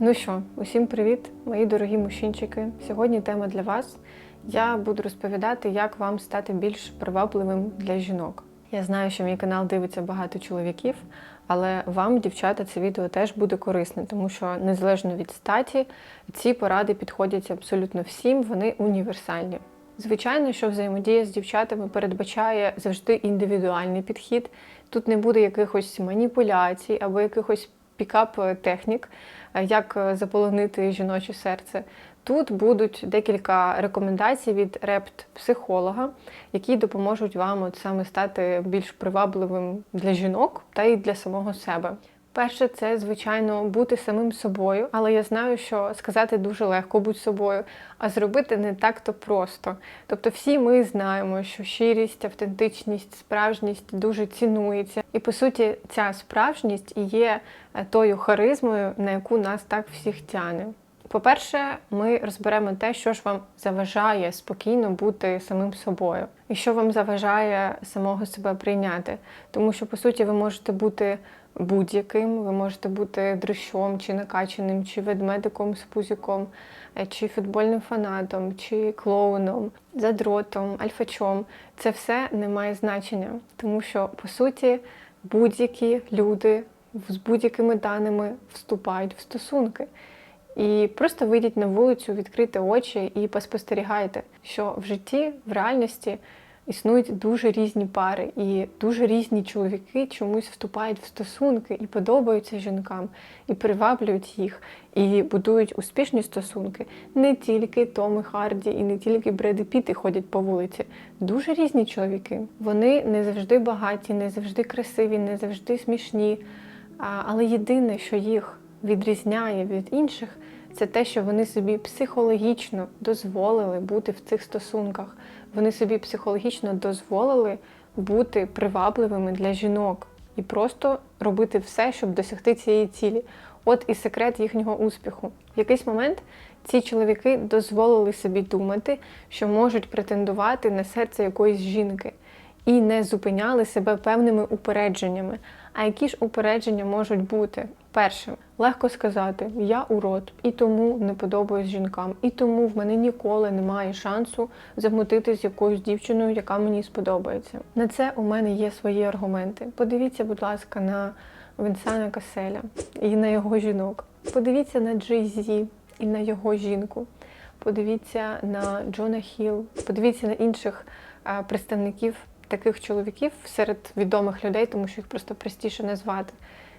Ну що, усім привіт, мої дорогі мужчинчики. Сьогодні тема для вас. Я буду розповідати, як вам стати більш привабливим для жінок. Я знаю, що мій канал дивиться багато чоловіків, але вам, дівчата, це відео теж буде корисне, тому що незалежно від статі, ці поради підходять абсолютно всім, вони універсальні. Звичайно, що взаємодія з дівчатами передбачає завжди індивідуальний підхід. Тут не буде якихось маніпуляцій або якихось пікап-технік, е, як е, заполонити жіноче серце. Тут будуть декілька рекомендацій від репт-психолога, які допоможуть вам от саме стати більш привабливим для жінок та й для самого себе. Перше, це звичайно бути самим собою, але я знаю, що сказати дуже легко будь собою, а зробити не так-то просто. Тобто, всі ми знаємо, що щирість, автентичність, справжність дуже цінується. І по суті, ця справжність є е, тою харизмою, на яку нас так всіх тяне. По-перше, ми розберемо те, що ж вам заважає спокійно бути самим собою, і що вам заважає самого себе прийняти. Тому що, по суті, ви можете бути будь-яким, ви можете бути дрищом, чи накачаним, чи ведмедиком з пузіком, е, чи футбольним фанатом, чи клоуном, задротом, альфачом. Це все не має значення, тому що, по суті, будь-які люди з будь-якими даними вступають в стосунки. І просто вийдіть на вулицю, відкрийте очі і поспостерігайте, що в житті, в реальності існують дуже різні пари, і дуже різні чоловіки чомусь вступають в стосунки і подобаються жінкам, і приваблюють їх, і будують успішні стосунки. Не тільки Томи Харді і не тільки Бреди Піти ходять по вулиці. Дуже різні чоловіки. Вони не завжди багаті, не завжди красиві, не завжди смішні. Але єдине, що їх відрізняє від інших, це те, що вони собі психологічно дозволили бути в цих стосунках. Вони собі психологічно дозволили бути привабливими для жінок і просто робити все, щоб досягти цієї цілі. От і секрет їхнього успіху. В якийсь момент ці чоловіки дозволили собі думати, що можуть претендувати на серце якоїсь жінки, і не зупиняли себе певними упередженнями. А які ж упередження можуть бути? Перше, легко сказати, я урод, і тому не подобаюсь жінкам, і тому в мене ніколи немає шансу замутити з якоюсь дівчиною, яка мені сподобається. На це у мене є свої аргументи. Подивіться, будь ласка, на Вінсана Каселя і на його жінок. Подивіться на Джей Зі і на його жінку. Подивіться на Джона Хіл, подивіться на інших представників таких чоловіків серед відомих людей, тому що їх просто простіше назвати.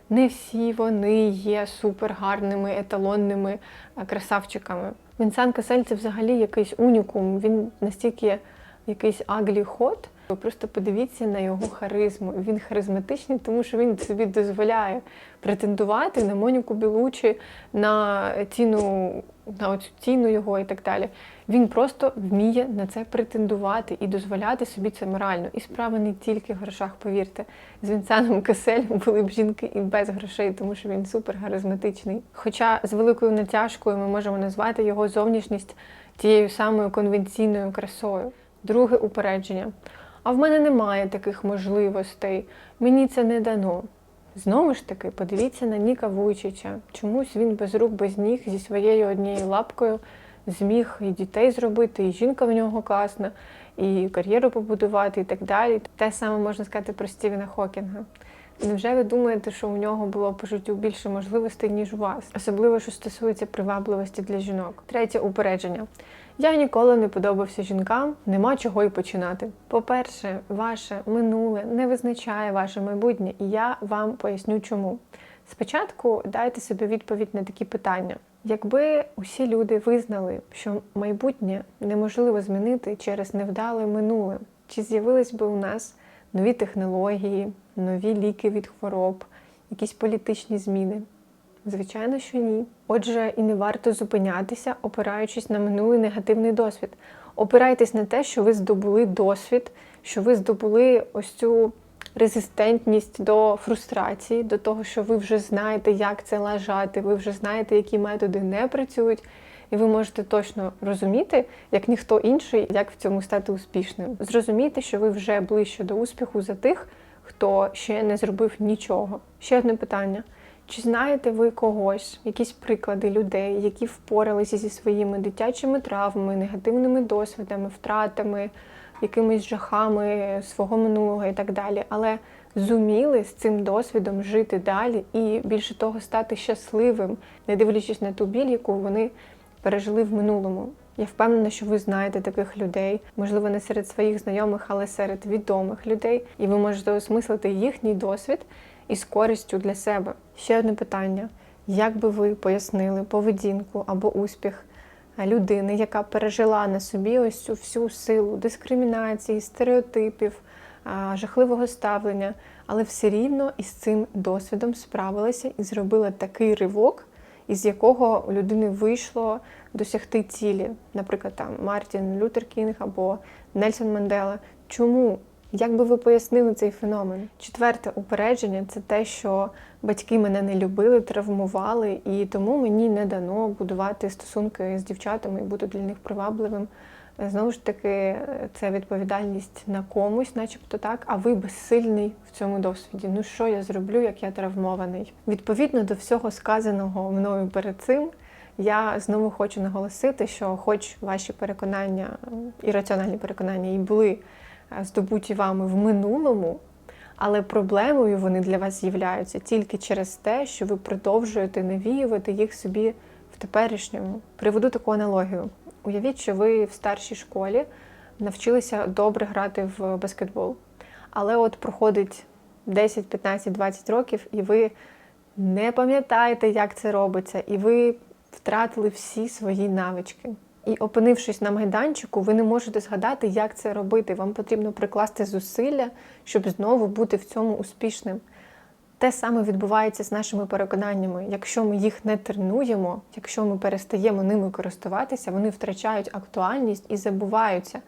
Не всі вони є супергарними, еталонними красавчиками. Вінсан Касель це взагалі якийсь унікум. Він настільки якийсь аглі ход. Ви просто подивіться на його харизму. Він харизматичний, тому що він собі дозволяє претендувати на Моніку Білучі, на ціну, на оцю ціну його і так далі. Він просто вміє на це претендувати і дозволяти собі це морально. І справа не тільки в грошах, повірте. З Вінсаном Каселем були б жінки і без грошей, тому що він супер харизматичний. Хоча з великою натяжкою ми можемо назвати його зовнішність тією самою конвенційною красою. Друге упередження. А в мене немає таких можливостей, мені це не дано. Знову ж таки, подивіться на Ніка Вуйчича. Чомусь він без рук, без ніг зі своєю однією лапкою зміг і дітей зробити, і жінка в нього класна, і кар'єру побудувати, і так далі. Те саме можна сказати про Стівена Хокінга. Невже ви думаєте, що у нього було по життю більше можливостей, ніж у вас? Особливо, що стосується привабливості для жінок. Третє упередження. Я ніколи не подобався жінкам, нема чого й починати. По-перше, ваше минуле не визначає ваше майбутнє, і я вам поясню чому. Спочатку дайте собі відповідь на такі питання. Якби усі люди визнали, що майбутнє неможливо змінити через невдале минуле, чи з'явились би у нас нові технології, нові ліки від хвороб, якісь політичні зміни? Звичайно, що ні. Отже, і не варто зупинятися, опираючись на минулий негативний досвід. Опирайтесь на те, що ви здобули досвід, що ви здобули ось цю резистентність до фрустрації, до того, що ви вже знаєте, як це лажати, ви вже знаєте, які методи не працюють, і ви можете точно розуміти, як ніхто інший, як в цьому стати успішним. Зрозумійте, що ви вже ближче до успіху за тих, хто ще не зробив нічого. Ще одне питання. Чи знаєте ви когось, якісь приклади людей, які впоралися зі своїми дитячими травмами, негативними досвідами, втратами, якимись жахами свого минулого і так далі, але зуміли з цим досвідом жити далі і більше того стати щасливим, не дивлячись на ту біль, яку вони пережили в минулому. Я впевнена, що ви знаєте таких людей, можливо, не серед своїх знайомих, але серед відомих людей, і ви можете осмислити їхній досвід із користю для себе. Ще одне питання: як би ви пояснили поведінку або успіх людини, яка пережила на собі ось цю всю силу дискримінації, стереотипів, жахливого ставлення, але все рівно із цим досвідом справилася і зробила такий ривок, із якого у людини вийшло досягти цілі, наприклад, там Мартін Лютер Кінг або Нельсон Мандела. Чому? Як би ви пояснили цей феномен? Четверте упередження це те, що батьки мене не любили, травмували, і тому мені не дано будувати стосунки з дівчатами і бути для них привабливим. Знову ж таки, це відповідальність на комусь, начебто так, а ви безсильний в цьому досвіді. Ну що я зроблю, як я травмований? Відповідно до всього сказаного мною перед цим, я знову хочу наголосити, що, хоч ваші переконання, ірраціональні переконання, і були е, здобуті вами в минулому, але проблемою вони для вас з'являються тільки через те, що ви продовжуєте навіювати їх собі в теперішньому. Приведу таку аналогію. Уявіть, що ви в старшій школі навчилися добре грати в баскетбол. Але от проходить 10, 15, 20 років, і ви не пам'ятаєте, як це робиться, і ви втратили всі свої навички. І опинившись на майданчику, ви не можете згадати, як це робити. Вам потрібно прикласти зусилля, щоб знову бути в цьому успішним. Те саме відбувається з нашими переконаннями. Якщо ми їх не тренуємо, якщо ми перестаємо ними користуватися, вони втрачають актуальність і забуваються.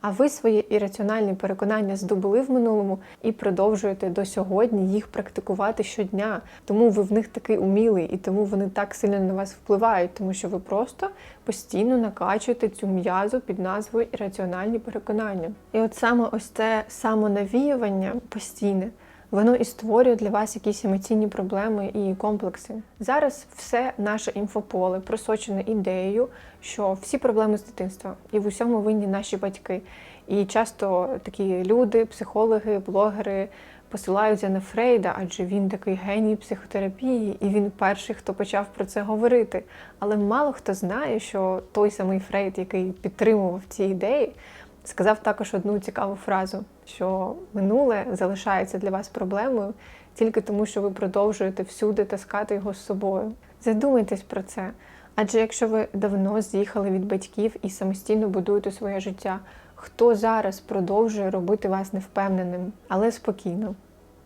А ви свої ірраціональні переконання здобули в минулому і продовжуєте до сьогодні їх практикувати щодня. Тому ви в них такий умілий, і тому вони так сильно на вас впливають, тому що ви просто постійно накачуєте цю м'язу під назвою ірраціональні переконання. І от саме ось це самонавіювання постійне. Воно і створює для вас якісь емоційні проблеми і комплекси. Зараз все наше інфополе просочене ідеєю, що всі проблеми з дитинства і в усьому винні наші батьки. І часто такі люди, психологи, блогери посилаються на Фрейда, адже він такий геній психотерапії, і він перший, хто почав про це говорити. Але мало хто знає, що той самий Фрейд, який підтримував ці ідеї, сказав також одну цікаву фразу, що минуле залишається для вас проблемою тільки тому, що ви продовжуєте всюди таскати його з собою. Задумайтесь про це. Адже якщо ви давно з'їхали від батьків і самостійно будуєте своє життя, хто зараз продовжує робити вас невпевненим, але спокійно.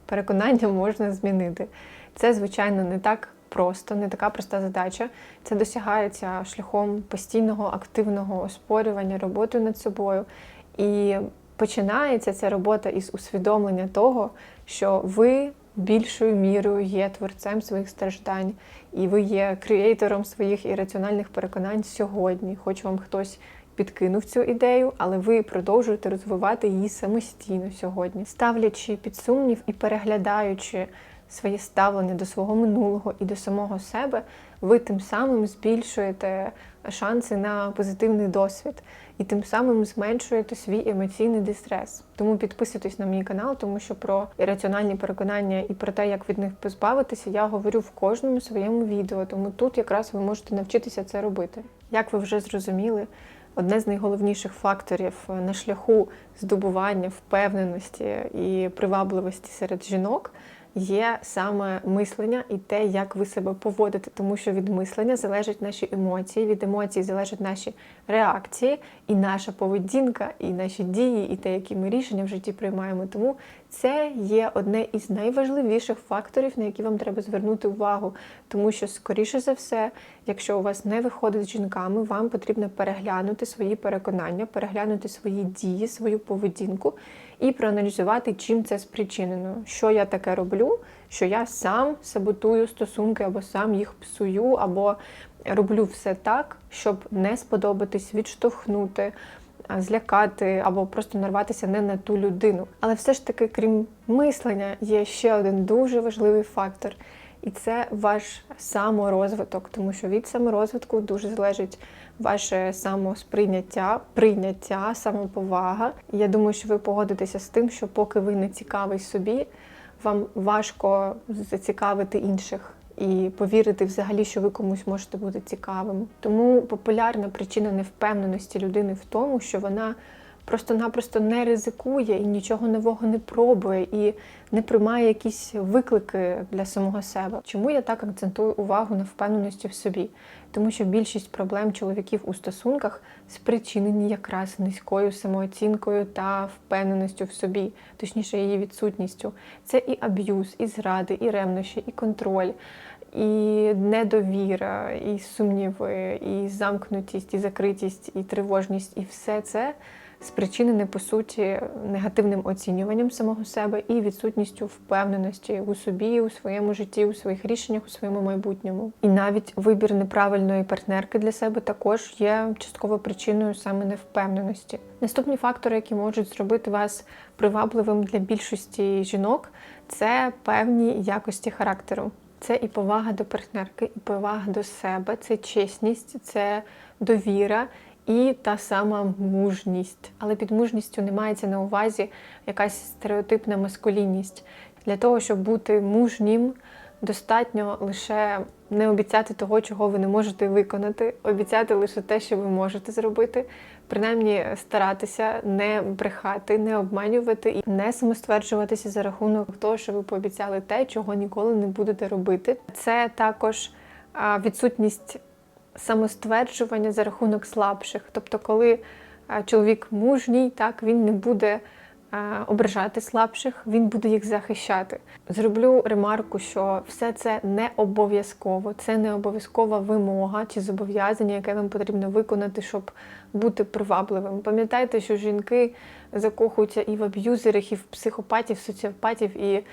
Переконання можна змінити. Це, звичайно, не так просто, не така проста задача. Це досягається шляхом постійного активного оспорювання, роботи над собою. І починається ця робота із усвідомлення того, що ви більшою мірою є творцем своїх страждань, і ви є креатором своїх ірраціональних переконань сьогодні, хоч вам хтось. Підкинув цю ідею, але ви продовжуєте розвивати її самостійно сьогодні, ставлячи під сумнів і переглядаючи своє ставлення до свого минулого і до самого себе, ви тим самим збільшуєте шанси на позитивний досвід і тим самим зменшуєте свій емоційний дистрес. Тому підписуйтесь на мій канал, тому що про ірраціональні переконання і про те, як від них позбавитися, я говорю в кожному своєму відео. Тому тут якраз ви можете навчитися це робити. Як ви вже зрозуміли, одне з найголовніших факторів на шляху здобування впевненості і привабливості серед жінок є саме мислення і те, як ви себе поводите, тому що від мислення залежать наші емоції, від емоцій залежать наші реакції, і наша поведінка, і наші дії, і те, які ми рішення в житті приймаємо. Тому це є одне із найважливіших факторів, на які вам треба звернути увагу, тому що, скоріше за все, якщо у вас не виходить з жінками, вам потрібно переглянути свої переконання, переглянути свої дії, свою поведінку і проаналізувати, чим це спричинено, що я таке роблю, що я сам саботую стосунки, або сам їх псую, або роблю все так, щоб не сподобатись, відштовхнути. Злякати або просто нарватися не на ту людину. Але все ж таки, крім мислення, є ще один дуже важливий фактор, І це ваш саморозвиток, тому що від саморозвитку дуже залежить ваше самосприйняття, прийняття, самоповага. І я думаю, що ви погодитеся з тим, що поки ви не цікавий собі, вам важко зацікавити інших. І повірити взагалі, що ви комусь можете бути цікавим. Тому популярна причина невпевненості людини в тому, що вона просто-напросто не ризикує і нічого нового не пробує, і не приймає якісь виклики для самого себе. Чому я так акцентую увагу на впевненості в собі? Тому що більшість проблем чоловіків у стосунках спричинені якраз низькою самооцінкою та впевненістю в собі, точніше, її відсутністю. Це і аб'юз, і зради, і ревнощі, і контроль. І недовіра, і сумніви, і замкнутість, і закритість, і тривожність, і все це спричинене по суті негативним оцінюванням самого себе і відсутністю впевненості у собі, у своєму житті, у своїх рішеннях, у своєму майбутньому. І навіть вибір неправильної партнерки для себе також є частково причиною саме невпевненості. Наступні фактори, які можуть зробити вас привабливим для більшості жінок, це певні якості характеру. Це і повага до партнерки, і повага до себе, це чесність, це довіра і та сама мужність. Але під мужністю не мається на увазі якась стереотипна маскулінність. Для того, щоб бути мужнім, достатньо лише не обіцяти того, чого ви не можете виконати, обіцяти лише те, що ви можете зробити, принаймні старатися не брехати, не обманювати і не самостверджуватися за рахунок того, що ви пообіцяли те, чого ніколи не будете робити. Це також відсутність самостверджування за рахунок слабших. Тобто, коли чоловік мужній, так він не буде ображати слабших, він буде їх захищати. Зроблю ремарку, що все це не обов'язково, це не обов'язкова вимога чи зобов'язання, яке вам потрібно виконати, щоб бути привабливим. Пам'ятайте, що жінки закохуються і в аб'юзерах, і в психопатів, соціопатів, і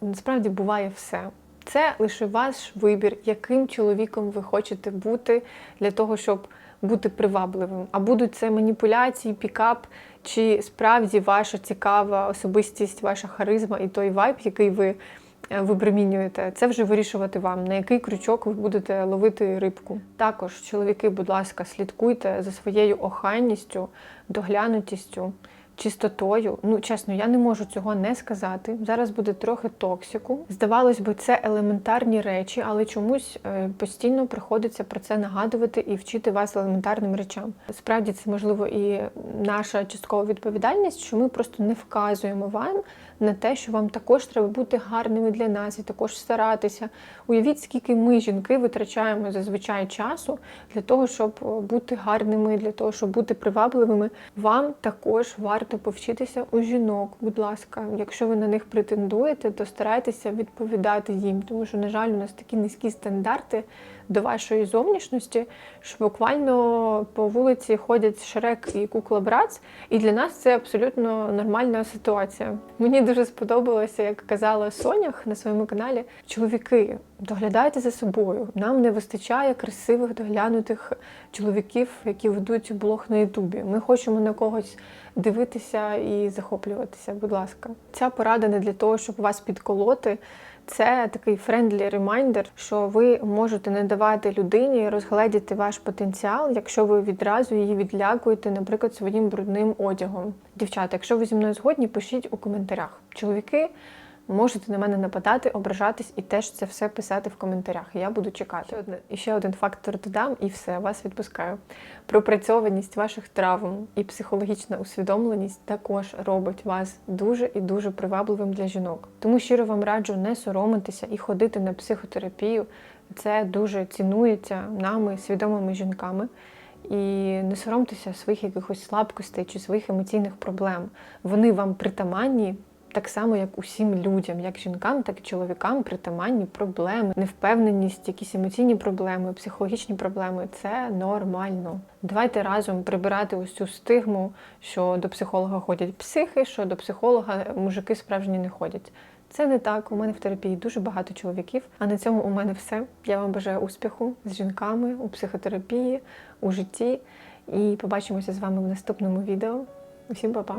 насправді буває все. Це лише ваш вибір, яким чоловіком ви хочете бути для того, щоб бути привабливим. А будуть це маніпуляції, пікап, чи справді ваша цікава особистість, ваша харизма і той вайб, який ви е, випромінюєте, це вже вирішувати вам, на який крючок ви будете ловити рибку. Також, чоловіки, будь ласка, слідкуйте за своєю охайністю, доглянутістю чистотою. Ну, чесно, я не можу цього не сказати. Зараз буде трохи токсику. Здавалось би, це елементарні речі, але чомусь е, постійно приходиться про це нагадувати і вчити вас елементарним речам. Справді це можливо і наша часткова відповідальність, що ми просто не вказуємо вам на те, що вам також треба бути гарними для нас і також старатися. Уявіть, скільки ми, жінки, витрачаємо зазвичай часу для того, щоб бути гарними, для того, щоб бути привабливими. Вам також варто повчитися у жінок. Будь ласка, якщо ви на них претендуєте, то старайтеся відповідати їм, тому що, на жаль, у нас такі низькі стандарти до вашої зовнішності, що буквально по вулиці ходять Шрек і кукла Брац, і для нас це абсолютно нормальна ситуація. Мені дуже сподобалося, як казала Сонях на своєму каналі. Чоловіки, доглядайте за собою. Нам не вистачає красивих доглянутих чоловіків, які ведуть блог на Ютубі. Ми хочемо на когось дивитися і захоплюватися. Будь ласка, ця порада не для того, щоб вас підколоти. Це такий френдлі ремайдер, що ви можете не давати людині розгледіти ваш потенціал, якщо ви відразу її відлякуєте, наприклад, своїм брудним одягом. Дівчата, якщо ви зі мною згодні, пишіть у коментарях. Чоловіки можете на мене нападати, ображатись і теж це все писати в коментарях. Я буду чекати. Ще, одне, і ще один фактор додам, і все, вас відпускаю. Пропрацьованість ваших травм і психологічна усвідомленість також робить вас дуже і дуже привабливим для жінок. Тому щиро вам раджу не соромитися і ходити на психотерапію. Це дуже цінується нами, свідомими жінками. І не соромтеся своїх якихось слабкостей чи своїх емоційних проблем. Вони вам притаманні так само, як усім людям, як жінкам, так і чоловікам, притаманні проблеми, невпевненість, якісь емоційні проблеми, психологічні проблеми це нормально. Давайте разом прибирати ось цю стигму, що до психолога ходять психи, що до психолога мужики справжні не ходять. Це не так. У мене в терапії дуже багато чоловіків. А на цьому у мене все. Я вам бажаю успіху з жінками у психотерапії, у житті. І побачимося з вами в наступному відео. Усім па-па!